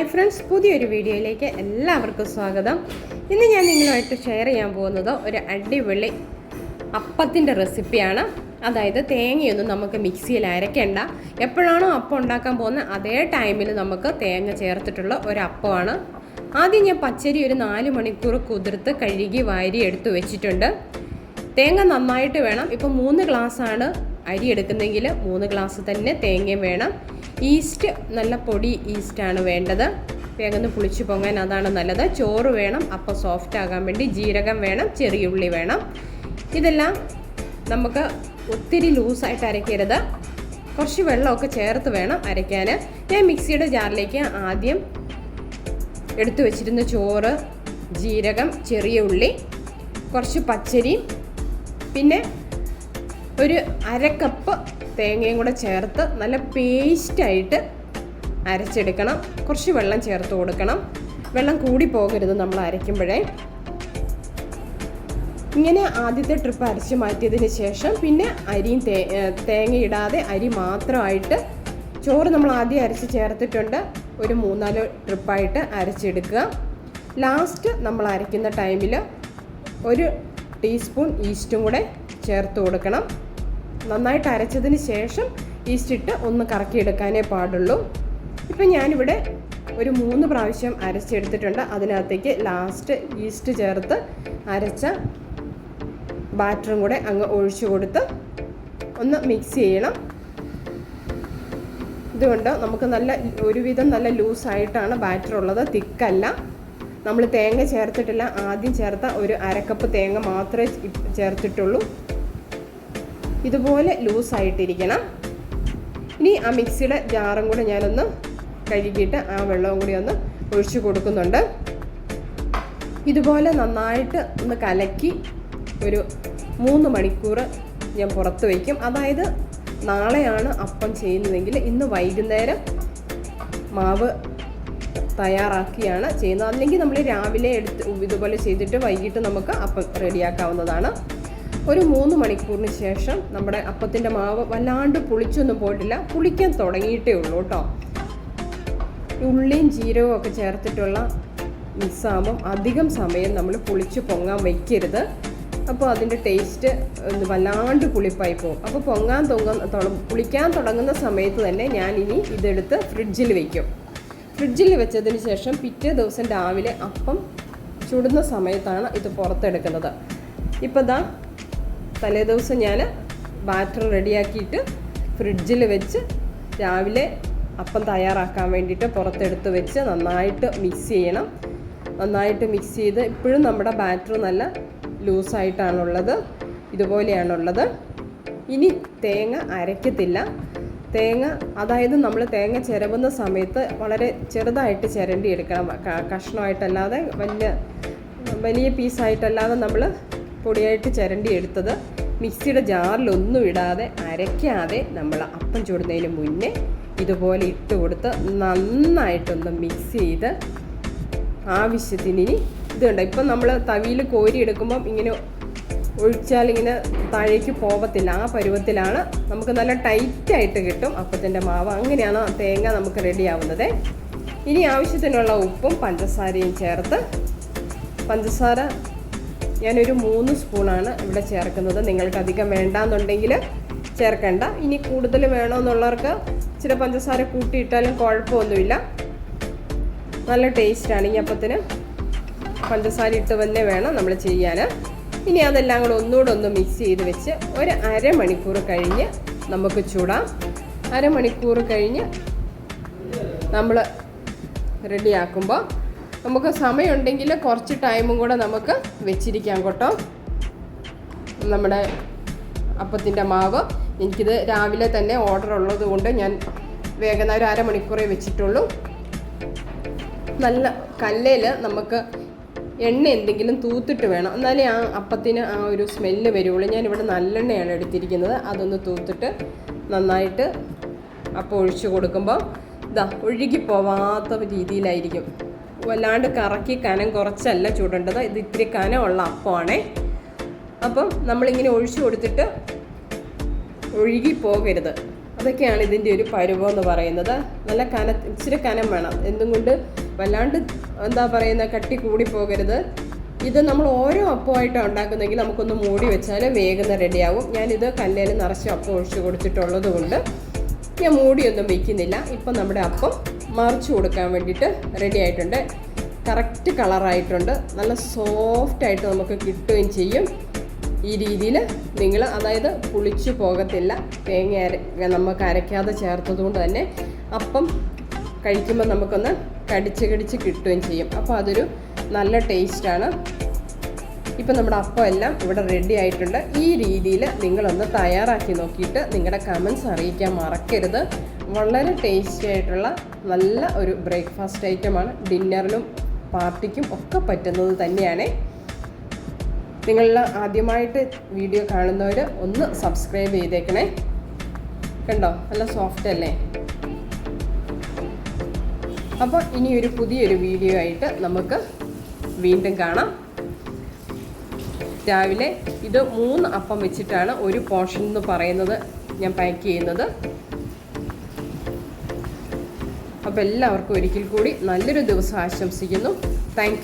Hi friends പുതിയൊരു വീഡിയോയിലേക്ക് എല്ലാവർക്കും സ്വാഗതം. ഇന്ന് ഞാൻ നിങ്ങളുമായിട്ട് ഷെയർ ചെയ്യാൻ പോകുന്നത് ഒരു അടിപൊളി അപ്പത്തിന്റെ റെസിപ്പിയാണ് അതായത് തേങ്ങയൊന്നും നമുക്ക് മിക്സിയിൽ അരയ്ക്കേണ്ട. എപ്പോഴാണോ അപ്പം ഉണ്ടാക്കാൻ പോകുന്ന അതേ ടൈമിൽ നമുക്ക് തേങ്ങ ചേർത്തിട്ടുള്ള ഒരു അപ്പമാണ്. ആദ്യം ഞാൻ പച്ചരി ഒരു നാല് മണിക്കൂർ കുതിർത്ത് കഴുകി വാരി എടുത്തു വെച്ചിട്ടുണ്ട്. തേങ്ങ നന്നായിട്ട് വേണം. ഇപ്പം മൂന്ന് ഗ്ലാസ്സാണ് അരി എടുക്കുന്നെങ്കിൽ മൂന്ന് ഗ്ലാസ് തന്നെ തേങ്ങയും വേണം. ഈസ്റ്റ് നല്ല പൊടി ഈസ്റ്റാണ് വേണ്ടത്. വേഗം പുളിച്ചു പൊങ്ങാൻ അതാണ് നല്ലത്. ചോറ് വേണം അപ്പം സോഫ്റ്റ് ആകാൻ വേണ്ടി ജീരകം വേണം ചെറിയ ഉള്ളി വേണം. ഇതെല്ലാം നമുക്ക് ഒത്തിരി ലൂസായിട്ട് അരയ്ക്കരുത്. കുറച്ച് വെള്ളമൊക്കെ ചേർത്ത് വേണം അരയ്ക്കാൻ. ഞാൻ മിക്സിയുടെ ജാറിലേക്ക് ആദ്യം എടുത്തു വെച്ചിരുന്ന ചോറ് ജീരകം ചെറിയ ഉള്ളി കുറച്ച് പച്ചരി പിന്നെ ഒരു അരക്കപ്പ് കപ്പ് തേങ്ങയും കൂടെ ചേർത്ത് നല്ല പേസ്റ്റായിട്ട് അരച്ചെടുക്കണം. കുറച്ച് വെള്ളം ചേർത്ത് കൊടുക്കണം. വെള്ളം കൂടി പോകരുത് നമ്മൾ അരയ്ക്കുമ്പോഴേ. ഇങ്ങനെ ആദ്യത്തെ ട്രിപ്പ് അരച്ച് മാറ്റിയതിന് ശേഷം പിന്നെ അരിയും തേ തേങ്ങ ഇടാതെ അരി മാത്രമായിട്ട് ചോറ് നമ്മൾ ആദ്യം അരച്ച് ചേർത്തിട്ടുണ്ട്. ഒരു മൂന്നാൽ ട്രിപ്പായിട്ട് അരച്ചെടുക്കുക. ലാസ്റ്റ് നമ്മൾ അരയ്ക്കുന്ന ടൈമിൽ ഒരു ടീസ്പൂൺ ഈസ്റ്റും കൂടെ ചേർത്ത് കൊടുക്കണം. നന്നായിട്ട് അരച്ചതിന് ശേഷം ഈസ്റ്റ് ഇട്ട് ഒന്ന് കറക്കിയെടുക്കാനേ പാടുള്ളൂ. ഇപ്പം ഞാനിവിടെ ഒരു മൂന്ന് പ്രാവശ്യം അരച്ചെടുത്തിട്ടുണ്ട്. അതിനകത്തേക്ക് ലാസ്റ്റ് ഈസ്റ്റ് ചേർത്ത് അരച്ച ബാറ്ററും കൂടെ അങ്ങ് ഒഴിച്ചു കൊടുത്ത് ഒന്ന് മിക്സ് ചെയ്യണം. ഇതുകൊണ്ട് നമുക്ക് നല്ല ഒരുവിധം നല്ല ലൂസായിട്ടാണ് ബാറ്റർ ഉള്ളത്. തിക്കല്ല. നമ്മൾ തേങ്ങ ചേർത്തിട്ടില്ല. ആദ്യം ചേർത്ത ഒരു അരക്കപ്പ് തേങ്ങ മാത്രമേ ചേർത്തിട്ടുള്ളൂ. ഇതുപോലെ ലൂസായിട്ടിരിക്കണം. ഇനി ആ മിക്സിയുടെ ജാറും കൂടെ ഞാനൊന്ന് കഴുകിയിട്ട് ആ വെള്ളവും കൂടി ഒന്ന് ഒഴിച്ചു കൊടുക്കുന്നുണ്ട്. ഇതുപോലെ നന്നായിട്ട് ഒന്ന് കലക്കി ഒരു മൂന്ന് മണിക്കൂർ ഞാൻ പുറത്ത് വയ്ക്കും. അതായത് നാളെയാണ് അപ്പം ചെയ്യുന്നതെങ്കിൽ ഇന്ന് വൈകുന്നേരം മാവ് തയ്യാറാക്കിയാണ് ചെയ്യുന്നത്. അല്ലെങ്കിൽ നമ്മൾ രാവിലെ എടുത്ത് ഇതുപോലെ ചെയ്തിട്ട് വൈകിട്ട് നമുക്ക് അപ്പം റെഡിയാക്കാവുന്നതാണ്. ഒരു മൂന്ന് മണിക്കൂറിന് ശേഷം നമ്മുടെ അപ്പത്തിന്റെ മാവ് വല്ലാണ്ട് പുളിച്ചൊന്നും പോയിട്ടില്ല. പുളിക്കാൻ തുടങ്ങിയിട്ടേ ഉള്ളൂ കേട്ടോ. ഉള്ളിയും ജീരകവും ഒക്കെ ചേർത്തിട്ടുള്ള മിക്സാകുമ്പം അധികം സമയം നമ്മൾ പുളിച്ച് പൊങ്ങാൻ വയ്ക്കരുത് അപ്പോൾ അതിന്റെ ടേസ്റ്റ് വല്ലാണ്ട് പുളിപ്പായി പോകും. അപ്പോൾ പൊങ്ങാൻ തൊങ്ങ പുളിക്കാൻ തുടങ്ങുന്ന സമയത്ത് തന്നെ ഞാൻ ഇനി ഇതെടുത്ത് ഫ്രിഡ്ജിൽ വയ്ക്കും ഫ്രിഡ്ജിൽ വെച്ചതിന് ശേഷം പിറ്റേ ദിവസം രാവിലെ അപ്പം ചുടുന്ന സമയത്താണ് ഇത് പുറത്തെടുക്കുന്നത്. ഇപ്പോൾ ദാ തലേ ദിവസം ഞാൻ ബാറ്റർ റെഡിയാക്കിയിട്ട് ഫ്രിഡ്ജിൽ വെച്ച് രാവിലെ അപ്പം തയ്യാറാക്കാൻ വേണ്ടിയിട്ട് പുറത്തെടുത്ത് വെച്ച് നന്നായിട്ട് മിക്സ് ചെയ്യണം. നന്നായിട്ട് മിക്സ് ചെയ്ത് ഇപ്പോഴും നമ്മുടെ ബാറ്റർ നല്ല ലൂസായിട്ടാണുള്ളത് ഇതുപോലെയാണുള്ളത്. ഇനി തേങ്ങ അരയ്ക്കത്തില്ല. തേങ്ങ അതായത് നമ്മൾ തേങ്ങ ചിരവുന്ന സമയത്ത് വളരെ ചെറുതായിട്ട് ചിരണ്ടി എടുക്കണം കഷ്ണമായിട്ടല്ലാതെ വലിയ വലിയ പീസായിട്ടല്ലാതെ നമ്മൾ പൊടിയായിട്ട് ചിരണ്ടി എടുത്തത് മിക്സിയുടെ ജാറിലൊന്നും ഇടാതെ അരയ്ക്കാതെ നമ്മൾ അപ്പം ചൂടുന്നതിന് മുന്നേ ഇതുപോലെ ഇട്ട് കൊടുത്ത് നന്നായിട്ടൊന്ന് മിക്സ് ചെയ്ത് ആവശ്യത്തിന് ഇനി ഇതുണ്ട് ഇപ്പം നമ്മൾ തവിയിൽ കോരി എടുക്കുമ്പം ഇങ്ങനെ ഒഴിച്ചാൽ ഇങ്ങനെ താഴേക്ക് പോകത്തില്ല ആ പരുവത്തിലാണ് നമുക്ക് നല്ല ടൈറ്റായിട്ട് കിട്ടും അപ്പത്തിന്റെ മാവ്. അങ്ങനെയാണ് തേങ്ങ നമുക്ക് റെഡിയാവുന്നത് ഇനി ആവശ്യത്തിനുള്ള ഉപ്പും പഞ്ചസാരയും ചേർത്ത് പഞ്ചസാര ഞാനൊരു മൂന്ന് സ്പൂണാണ് ഇവിടെ ചേർക്കുന്നത്. നിങ്ങൾക്ക് അധികം വേണ്ടാന്നുണ്ടെങ്കിൽ ചേർക്കേണ്ട. ഇനി കൂടുതൽ വേണമെന്നുള്ളവർക്ക് ഇച്ചിരി പഞ്ചസാര കൂട്ടിയിട്ടാലും കുഴപ്പമൊന്നുമില്ല. നല്ല ടേസ്റ്റാണ് ഈ അപ്പത്തിന്. പഞ്ചസാര ഇട്ട് തന്നെ വേണം നമ്മൾ ചെയ്യാൻ. ഇനി അതെല്ലാം കൂടെ ഒന്നുകൂടെ ഒന്ന് മിക്സ് ചെയ്ത് വെച്ച് ഒരു അരമണിക്കൂർ കഴിഞ്ഞ് നമുക്ക് ചൂടാം. അരമണിക്കൂർ കഴിഞ്ഞ് നമ്മൾ റെഡിയാക്കുമ്പോൾ നമുക്ക് സമയമുണ്ടെങ്കിൽ കുറച്ച് ടൈമും കൂടെ നമുക്ക് വെച്ചിരിക്കാം കേട്ടോ. നമ്മുടെ അപ്പത്തിന്റെ മാവ്. എനിക്കിത് രാവിലെ തന്നെ ഓർഡർ ഉള്ളത് കൊണ്ട് ഞാൻ വേഗം ഒരു അരമണിക്കൂറേ വെച്ചിട്ടുള്ളൂ. നല്ല കല്ലയിൽ നമുക്ക് എണ്ണ എന്തെങ്കിലും തൂത്തിട്ട് വേണം. എന്നാലേ ആ അപ്പത്തിന് ആ ഒരു സ്മെല്ല് വരുള്ളൂ. ഞാനിവിടെ നല്ലെണ്ണയാണ് എടുത്തിരിക്കുന്നത്. അതൊന്ന് തൂത്തിട്ട് നന്നായിട്ട് അപ്പം ഒഴിച്ചു കൊടുക്കുമ്പോൾ ഇതാ ഒഴുകി പോവാത്ത രീതിയിലായിരിക്കും. വല്ലാണ്ട് കറക്കി കനം കുറച്ചല്ല ചൂടേണ്ടത്. ഇത് ഇത്തിരി കനമുള്ള അപ്പമാണേ. അപ്പം നമ്മളിങ്ങനെ ഒഴിച്ചു കൊടുത്തിട്ട് ഒഴുകി പോകരുത്. അതൊക്കെയാണ് ഇതിന്റെ ഒരു പരുവം എന്ന് പറയുന്നത്. നല്ല കന ഇച്ചിരി കനം വേണം. എന്തും കൊണ്ട് വല്ലാണ്ട് എന്താ പറയുന്ന കട്ടി കൂടി പോകരുത്. ഇത് നമ്മൾ ഓരോ അപ്പമായിട്ടാണ് ഉണ്ടാക്കുന്നെങ്കിൽ നമുക്കൊന്ന് മൂടി വെച്ചാൽ വേഗം റെഡിയാവും ഞാനിത് കല്ലേൽ നിറച്ച് അപ്പം ഒഴിച്ച് കൊടുത്തിട്ടുള്ളത് കൊണ്ട് ഞാൻ മൂടിയൊന്നും വയ്ക്കുന്നില്ല ഇപ്പം നമ്മുടെ അപ്പം മറിച്ച് കൊടുക്കാൻ വേണ്ടിയിട്ട് റെഡി ആയിട്ടുണ്ട്. കറക്റ്റ് കളറായിട്ടുണ്ട് നല്ല സോഫ്റ്റായിട്ട് നമുക്ക് കിട്ടുകയും ചെയ്യും. ഈ രീതിയിൽ നിങ്ങൾ അതായത് പുളിച്ചു പോകത്തില്ല. തേങ്ങ അര നമുക്ക് അരയ്ക്കാതെ ചേർത്തത് കൊണ്ട് തന്നെ അപ്പം കഴിക്കുമ്പോൾ നമുക്കൊന്ന് കടിച്ച് കടിച്ച് കിട്ടുകയും ചെയ്യും. അപ്പോൾ അതൊരു നല്ല ടേസ്റ്റാണ് ഇപ്പം നമ്മുടെ അപ്പം എല്ലാം ഇവിടെ റെഡി ആയിട്ടുണ്ട്. ഈ രീതിയിൽ നിങ്ങളൊന്ന് തയ്യാറാക്കി നോക്കിയിട്ട് നിങ്ങളുടെ കമൻസ് അറിയിക്കാൻ മറക്കരുത്. വളരെ ടേസ്റ്റി ആയിട്ടുള്ള നല്ല ഒരു ബ്രേക്ക്ഫാസ്റ്റ് ഐറ്റമാണ് ഡിന്നറിനും പാർട്ടിക്കും ഒക്കെ പറ്റുന്നത് തന്നെയാണ്. നിങ്ങൾ ആദ്യമായിട്ട് വീഡിയോ കാണുന്നവർ ഒന്ന് സബ്സ്ക്രൈബ് ചെയ്തേക്കണേ. കണ്ടോ? നല്ല സോഫ്റ്റ് അല്ലേ? അപ്പോൾ ഇനി ഒരു പുതിയൊരു വീഡിയോ ആയിട്ട് നമുക്ക് വീണ്ടും കാണാം. രാവിലെ ഇത് മൂന്ന് അപ്പം വെച്ചിട്ടാണ് ഒരു പോർഷൻ എന്ന് പറയുന്നത് ഞാൻ പാക്ക് ചെയ്യുന്നത്. അപ്പോൾ എല്ലാവർക്കും ഒരിക്കൽ കൂടി നല്ലൊരു ദിവസം ആശംസിക്കുന്നു. താങ്ക്